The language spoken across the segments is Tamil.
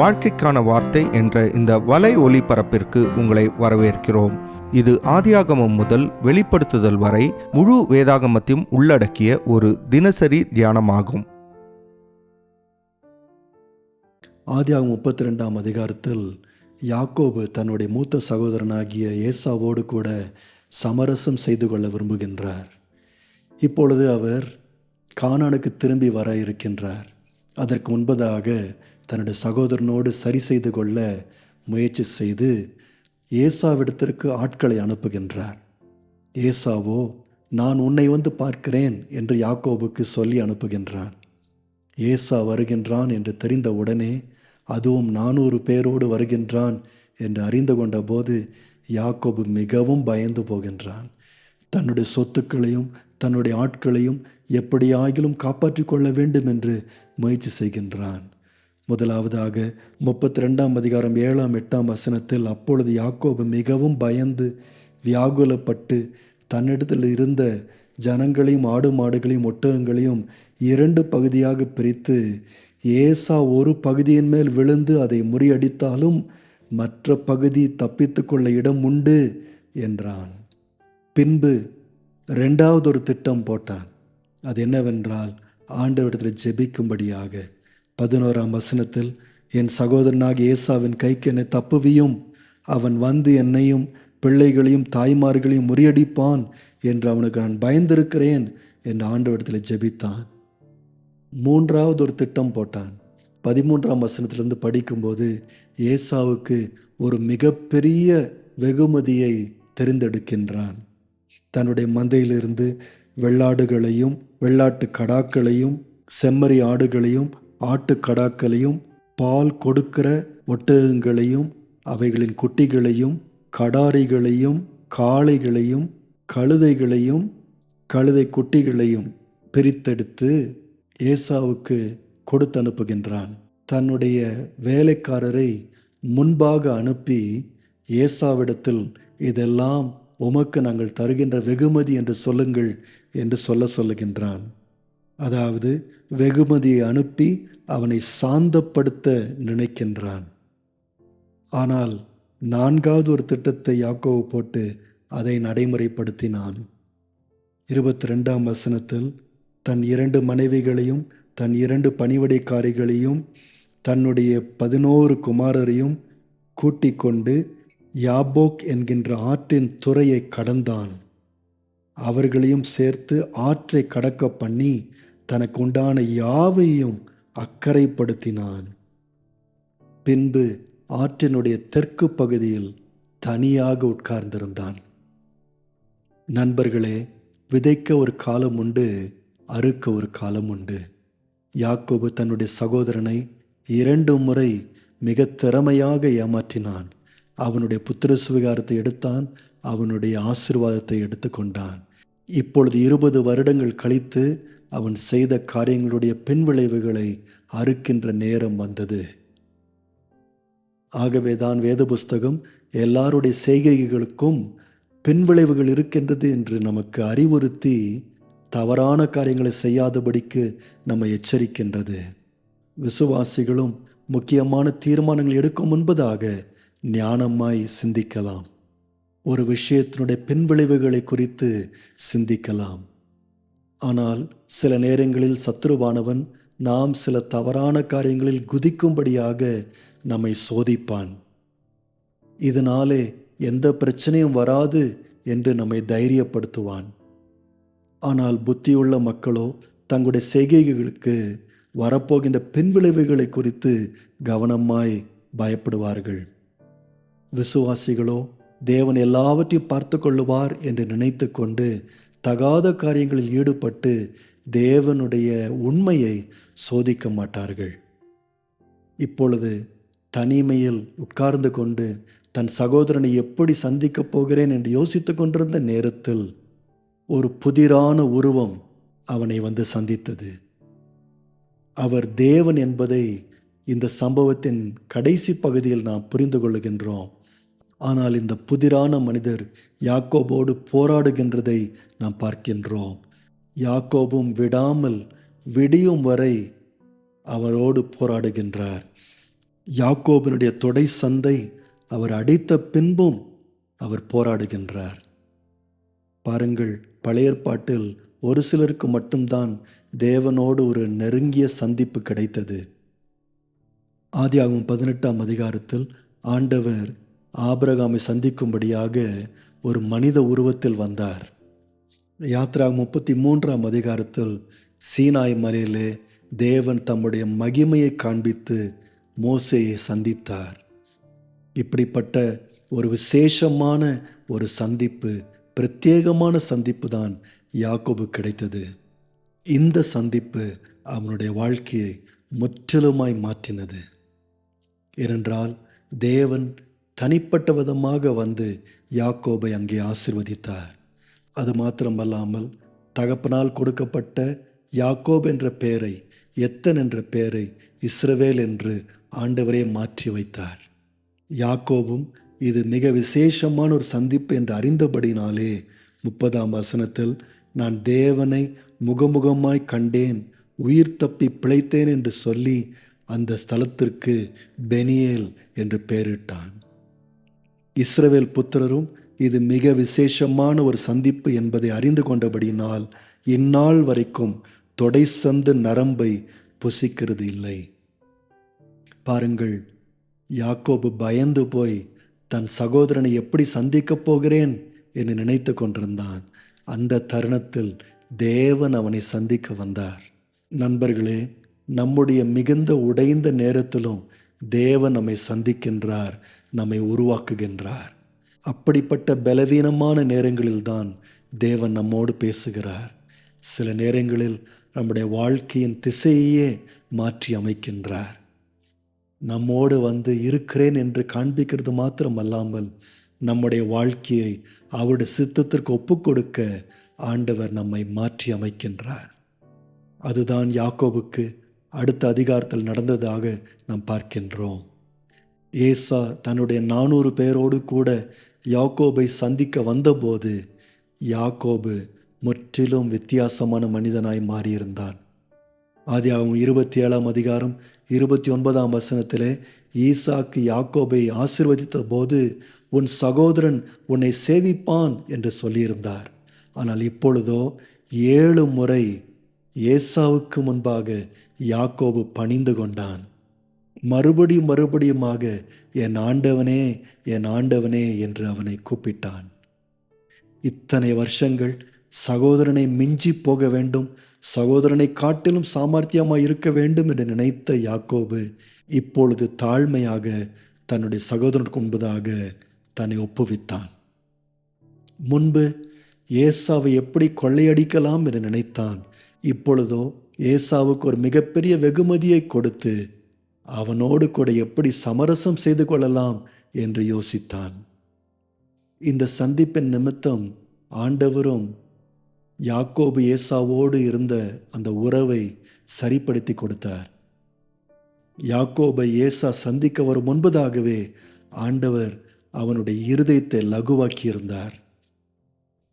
வாழ்க்கைக்கான வார்த்தை என்ற இந்த வலை ஒளிபரப்பிற்கு உங்களை வரவேற்கிறோம். இது ஆதியாகமம் முதல் வெளிப்படுத்துதல் வரை முழு வேதாகமத்தையும் உள்ளடக்கிய ஒரு தினசரி தியானமாகும். ஆதியாகம் முப்பத்தி ரெண்டாம் அதிகாரத்தில் யாக்கோபு தன்னுடைய மூத்த சகோதரனாகிய ஏசாவோடு கூட சமரசம் செய்து கொள்ள விரும்புகின்றார். இப்பொழுது அவர் கானானுக்கு திரும்பி வர இருக்கின்றார். அதற்கு முன்பதாக தன்னுடைய சகோதரனோடு சரி செய்து கொள்ள முயற்சி செய்து ஏசாவிடத்திற்கு ஆட்களை அனுப்புகின்றார். ஏசாவோ நான் உன்னை வந்து பார்க்கிறேன் என்று யாக்கோபுக்கு சொல்லி அனுப்புகின்றான். ஏசா வருகின்றான் என்று தெரிந்த உடனே அதுவும் நானூறு பேரோடு வருகின்றான் என்று அறிந்து கொண்டபோது யாக்கோபு மிகவும் பயந்து போகின்றான். தன்னுடைய சொத்துக்களையும் தன்னுடைய ஆட்களையும் எப்படியாகிலும் காப்பாற்றிக் கொள்ள வேண்டும் என்று முயற்சி செய்கின்றான். முதலாவதாக முப்பத்தி ரெண்டாம் அதிகாரம் ஏழாம் எட்டாம் வசனத்தில் அப்பொழுது யாக்கோபு மிகவும் பயந்து வியாகுலப்பட்டு தன்னிடத்தில் இருந்த ஜனங்களையும் ஆடு மாடுகளையும் ஒட்டகங்களையும் இரண்டு பகுதியாக பிரித்து ஏசா ஒரு பகுதியின் மேல் விழுந்து அதை முறியடித்தாலும் மற்ற பகுதி தப்பித்து கொள்ள இடம் உண்டு என்றான். பின்பு ரெண்டாவது ஒரு திட்டம் போட்டான். அது என்னவென்றால் ஆண்டவரிடத்தில் ஜெபிக்கும்படியாக பதினோராம் வசனத்தில் என் சகோதரனாக ஏசாவின் கைக்கு என்னை தப்புவியும். அவன் வந்து என்னையும் பிள்ளைகளையும் தாய்மார்களையும் முறியடிப்பான் என்று அவனுக்கு நான் பயந்திருக்கிறேன் என்று ஆண்டவரிடத்தில் ஜெபித்தான். மூன்றாவது ஒரு திட்டம் போட்டான். பதிமூன்றாம் வசனத்திலிருந்து படிக்கும்போது ஏசாவுக்கு ஒரு மிகப்பெரிய வெகுமதியை தெரிந்தெடுக்கின்றான். தன்னுடைய மந்தையிலிருந்து வெள்ளாடுகளையும் வெள்ளாட்டு கடாக்களையும் செம்மறி ஆடுகளையும் ஆட்டுக்கடாக்களையும் பால் கொடுக்கிற ஒட்டகங்களையும் அவைகளின் குட்டிகளையும் கடாரிகளையும் காளைகளையும் கழுதைகளையும் கழுதை குட்டிகளையும் பிரித்தெடுத்து ஏசாவுக்கு கொடுத்து அனுப்புகின்றான். தன்னுடைய வேலைக்காரரை முன்பாக அனுப்பி ஏசாவிடத்தில் இதெல்லாம் உமக்கு நாங்கள் தருகின்ற வெகுமதி என்று சொல்லுங்கள் என்று சொல்ல சொல்லுகின்றான். அதாவது வெகுமதியை அனுப்பி அவனை சாந்தப்படுத்த நினைக்கின்றான். ஆனால் நான்காவது ஒரு திட்டத்தை யாக்கோவு போட்டு அதை நடைமுறைப்படுத்தினான். இருபத்தி ரெண்டாம் வசனத்தில் தன் இரண்டு மனைவிகளையும் தன் இரண்டு பணிவடைக்காரிகளையும் தன்னுடைய பதினோரு குமாரரையும் கூட்டிக் கொண்டு யாபோக் என்கின்ற ஆற்றின் துறையை கடந்தான். அவர்களையும் சேர்த்து ஆற்றை கடக்க பண்ணி தனக்கு உண்டான யாவையும் அக்கறைப்படுத்தினான். பின்பு ஆற்றினுடைய தெற்கு பகுதியில் தனியாக உட்கார்ந்திருந்தான். நண்பர்களே விதைக்க ஒரு காலம் உண்டு அறுக்க ஒரு காலம் உண்டு. யாக்கோபு தன்னுடைய சகோதரனை இரண்டு முறை மிக திறமையாக ஏமாற்றினான். அவனுடைய புத்திர சுவிகாரத்தை எடுத்தான் அவனுடைய ஆசிர்வாதத்தை எடுத்துக்கொண்டான். இப்பொழுது இருபது வருடங்கள் கழித்து அவன் செய்த காரியங்களுடைய பின்விளைவுகளை அறுக்கின்ற நேரம் வந்தது. ஆகவே தான் வேத புஸ்தகம் எல்லாருடைய செய்கைகளுக்கும் பின்விளைவுகள் இருக்கின்றது என்று நமக்கு அறிவுறுத்தி தவறான காரியங்களை செய்யாதபடிக்கு நம்மை எச்சரிக்கின்றது. விசுவாசிகளும் முக்கியமான தீர்மானங்கள் எடுக்கும் முன்பதாக ஞானமாய் சிந்திக்கலாம். ஒரு விஷயத்தினுடைய பின்விளைவுகளை குறித்து சிந்திக்கலாம். ஆனால் சில நேரங்களில் சத்ருவானவன் நாம் சில தவறான காரியங்களில் குதிக்கும்படியாக நம்மை சோதிப்பான். இதனாலே எந்த பிரச்சனையும் வராது என்று நம்மை தைரியப்படுத்துவான். ஆனால் புத்தியுள்ள மக்களோ தங்களுடைய செய்கைகளுக்கு வரப்போகின்ற பின்விளைவுகளை குறித்து கவனமாய் பயப்படுவார்கள். விசுவாசிகளோ தேவன் எல்லாவற்றையும் பார்த்து கொள்ளுவார் என்று நினைத்து கொண்டு தகாத காரியங்களில் ஈடுபட்டு தேவனுடைய உண்மையை சோதிக்க மாட்டார்கள். இப்பொழுது தனிமையில் உட்கார்ந்து கொண்டு தன் சகோதரனை எப்படி சந்திக்கப் போகிறேன் என்று யோசித்து கொண்டிருந்த நேரத்தில் ஒரு புதிரான உருவம் அவனை வந்து சந்தித்தது. அவர் தேவன் என்பதை இந்த சம்பவத்தின் கடைசி பகுதியில் நாம் புரிந்து கொள்ளுகின்றோம் ஆனால் இந்த புதிரான மனிதர் யாக்கோபோடு போராடுகின்றதை நாம் பார்க்கின்றோம். யாக்கோபும் விடாமல் விடியும் வரை அவரோடு போராடுகின்றார். யாக்கோபினுடைய தொடை சந்தை அவர் அடித்த பின்பும் அவர் போராடுகின்றார். பாருங்கள் பழையற்பாட்டில் ஒரு சிலருக்கு மட்டும்தான் தேவனோடு ஒரு நெருங்கிய சந்திப்பு கிடைத்தது. ஆதியாகும் பதினெட்டாம் அதிகாரத்தில் ஆண்டவர் ஆபிரகாமை சந்திக்கும்படியாக ஒரு மனித உருவத்தில் வந்தார். யாத்ரா முப்பத்தி மூன்றாம் அதிகாரத்தில் சீனாய் மலையிலே தேவன் தம்முடைய மகிமையை காண்பித்து மோசையை சந்தித்தார். இப்படிப்பட்ட ஒரு விசேஷமான ஒரு சந்திப்பு பிரத்யேகமான சந்திப்பு தான் யாக்கோபு கிடைத்தது. இந்த சந்திப்பு அவனுடைய வாழ்க்கையை முற்றிலுமாய் மாற்றினது. ஏனென்றால் தேவன் தனிப்பட்ட விதமாக வந்து யாக்கோபை அங்கே ஆசிர்வதித்தார். அது மாத்திரமல்லாமல் தகப்பனால் கொடுக்கப்பட்ட யாக்கோப் என்ற பெயரை எத்தன் என்ற பெயரை இஸ்ரவேல் என்று ஆண்டவரே மாற்றி வைத்தார். யாக்கோபும் இது மிக விசேஷமான ஒரு சந்திப்பு என்று அறிந்தபடினாலே முப்பதாம் வசனத்தில் நான் தேவனை முகமுகமாய் கண்டேன் உயிர் தப்பி பிழைத்தேன் என்று சொல்லி அந்த ஸ்தலத்திற்கு பெனியேல் என்று பெயரிட்டான். இஸ்ரவேல் புத்திரரும் இது மிக விசேஷமான ஒரு சந்திப்பு என்பதை அறிந்து கொண்டபடியினால் இந்நாள் வரைக்கும் தொடை சந்து நரம்பை புசிக்கிறது இல்லை. பாருங்கள் யாக்கோபு பயந்து போய் தன் சகோதரனை எப்படி சந்திக்கப் போகிறேன் என்று நினைத்து கொண்டிருந்தான். அந்த தருணத்தில் தேவன் அவனை சந்திக்க வந்தார். நண்பர்களே நம்முடைய மிகுந்த உடைந்த நேரத்திலும் தேவன் நம்மை சந்திக்கின்றார். நம்மை உருவாக்குகின்றார். அப்படிப்பட்ட பலவீனமான நேரங்களில்தான் தேவன் நம்மோடு பேசுகிறார். சில நேரங்களில் நம்முடைய வாழ்க்கையின் திசையே மாற்றி அமைக்கின்றார். நம்மோடு வந்து இருக்கிறேன் என்று காண்பிக்கிறது மாத்திரமல்லாமல் நம்முடைய வாழ்க்கையை அவருடைய சித்தத்திற்கு ஒப்புக்கொடுக்க ஆண்டவர் நம்மை மாற்றி அமைக்கின்றார். அதுதான் யாக்கோபுக்கு அடுத்த அதிகாரத்தில் நடந்ததாக நாம் பார்க்கின்றோம். ஏசா தன்னுடைய நானூறு பேரோடு கூட யாக்கோபை சந்திக்க வந்தபோது யாக்கோபு முற்றிலும் வித்தியாசமான மனிதனாய் மாறியிருந்தான். ஆதியாகவும் இருபத்தி ஏழாம் அதிகாரம் இருபத்தி ஒன்பதாம் வசனத்திலே ஈசாக்கு யாக்கோபை ஆசிர்வதித்த போது உன் சகோதரன் உன்னை சேவிப்பான் என்று சொல்லியிருந்தார். ஆனால் இப்பொழுதோ ஏழு முறை ஏசாவுக்கு முன்பாக யாக்கோபு பணிந்து கொண்டான். மறுபடியும் மறுபடியுமாக என் ஆண்டவனே என் ஆண்டவனே என்று அவனை கூப்பிட்டான். இத்தனை வருஷங்கள் சகோதரனை மிஞ்சி போக வேண்டும் சகோதரனை காட்டிலும் சாமர்த்தியமாக இருக்க வேண்டும் என்று நினைத்த யாக்கோபு இப்பொழுது தாழ்மையாக தன்னுடைய சகோதரனுக்கு முன்பதாக தன்னை ஒப்புவித்தான். முன்பு ஏசாவை எப்படி கொள்ளையடிக்கலாம் என்று நினைத்தான் இப்பொழுதோ ஏசாவுக்கு ஒரு மிகப்பெரிய வெகுமதியை கொடுத்து அவனோடு கூட எப்படி சமரசம் செய்து கொள்ளலாம் என்று யோசித்தான். இந்த சந்திப்பின் நிமித்தம் ஆண்டவரும் யாக்கோபு ஏசாவோடு இருந்த அந்த உறவை சரிப்படுத்தி கொடுத்தார். யாக்கோபை ஏசா சந்திக்க வரும் முன்பதாகவே ஆண்டவர் அவனுடைய இருதயத்தை லகுவாக்கியிருந்தார்.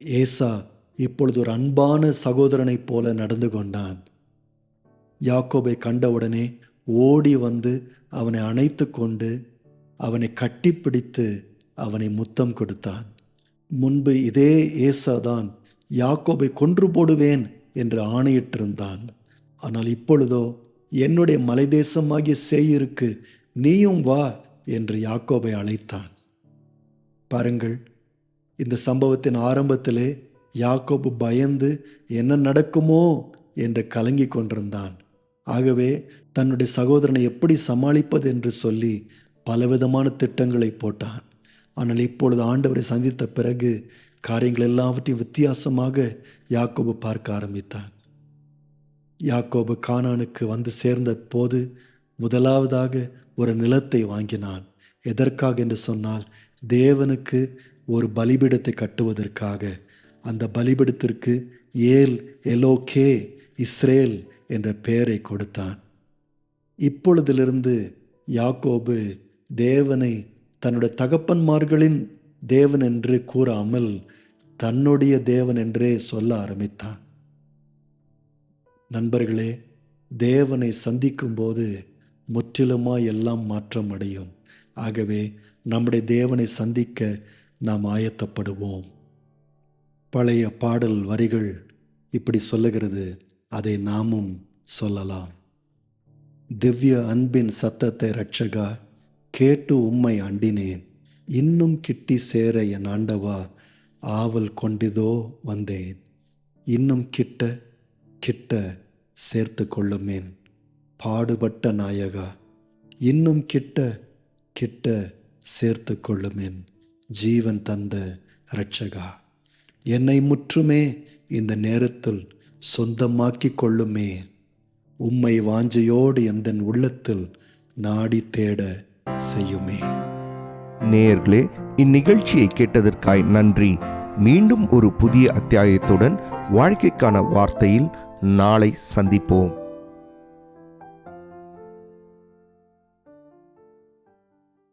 ஏசா இப்பொழுது ஒரு அன்பான சகோதரனைப் போல நடந்து கொண்டான். யாக்கோபை கண்டவுடனே ஓடி வந்து அவனை அணைத்து கொண்டு அவனை கட்டிப்பிடித்து அவனை முத்தம் கொடுத்தான். முன்பு இதே ஏசாதான் யாக்கோபை கொன்று போடுவேன் என்று ஆணையிட்டிருந்தான். ஆனால் இப்பொழுதோ என்னுடைய மலைதேசமாகிய சேயிருக்கு நீயும் வா என்று யாக்கோபை அழைத்தான். பாருங்கள் இந்த சம்பவத்தின் ஆரம்பத்திலே யாக்கோபு பயந்து என்ன நடக்குமோ என்று கலங்கி கொண்டிருந்தான். ஆகவே தன்னுடைய சகோதரனை எப்படி சமாளிப்பது என்று சொல்லி பலவிதமான திட்டங்களை போட்டான். ஆனால் இப்பொழுது ஆண்டவரை சந்தித்த பிறகு காரியங்கள் எல்லாவற்றையும் வித்தியாசமாக யாக்கோபு பார்க்க ஆரம்பித்தான். யாக்கோபு கானானுக்கு வந்து சேர்ந்த போது முதலாவதாக ஒரு நிலத்தை வாங்கினான். எதற்காக என்று சொன்னால் தேவனுக்கு ஒரு பலிபீடத்தை கட்டுவதற்காக. அந்த பலிபீடத்திற்கு ஏல் எலோகே இஸ்ரேல் என்ற பெயரை கொடுத்தான். இப்பொழுதிலிருந்து யாக்கோபு தேவனை தன்னுடைய தகப்பன்மார்களின் தேவன் என்று கூறாமல் தன்னுடைய தேவன் என்றே சொல்ல ஆரம்பித்தான். நண்பர்களே தேவனை சந்திக்கும்போது முற்றிலுமாய் எல்லாம் மாற்றம் அடையும். ஆகவே நம்முடைய தேவனை சந்திக்க நாம் ஆயத்தப்படுவோம். பழைய பாடல் வரிகள் இப்படி சொல்லுகிறது. அதை நாமும் சொல்லலாம். திவ்ய அன்பின் சத்தத்தை ரட்சகா கேட்டு உம்மை அண்டினேன். இன்னும் கிட்டி சேர என் ஆண்டவா ஆவல் கொண்டிதோ வந்தேன். இன்னும் கிட்ட கிட்ட சேர்த்து கொள்ளுமேன். பாடுபட்ட நாயகா இன்னும் கிட்ட கிட்ட சேர்த்து கொள்ளுமேன். ஜீவன் தந்த ரட்சகா என்னை முற்றுமே இந்த நேரத்தில் சொந்தமாக்கி கொள்ளுமே உம்மை வாஞ்சையோடு எந்தன் உள்ளத்தில் நாடி தேட செய்யுமே. நேயர்களே இந்நிகழ்ச்சியை கேட்டதற்காய் நன்றி. மீண்டும் ஒரு புதிய அத்தியாயத்துடன் வாழ்க்கைக்கான வார்த்தையில் நாளை சந்திப்போம்.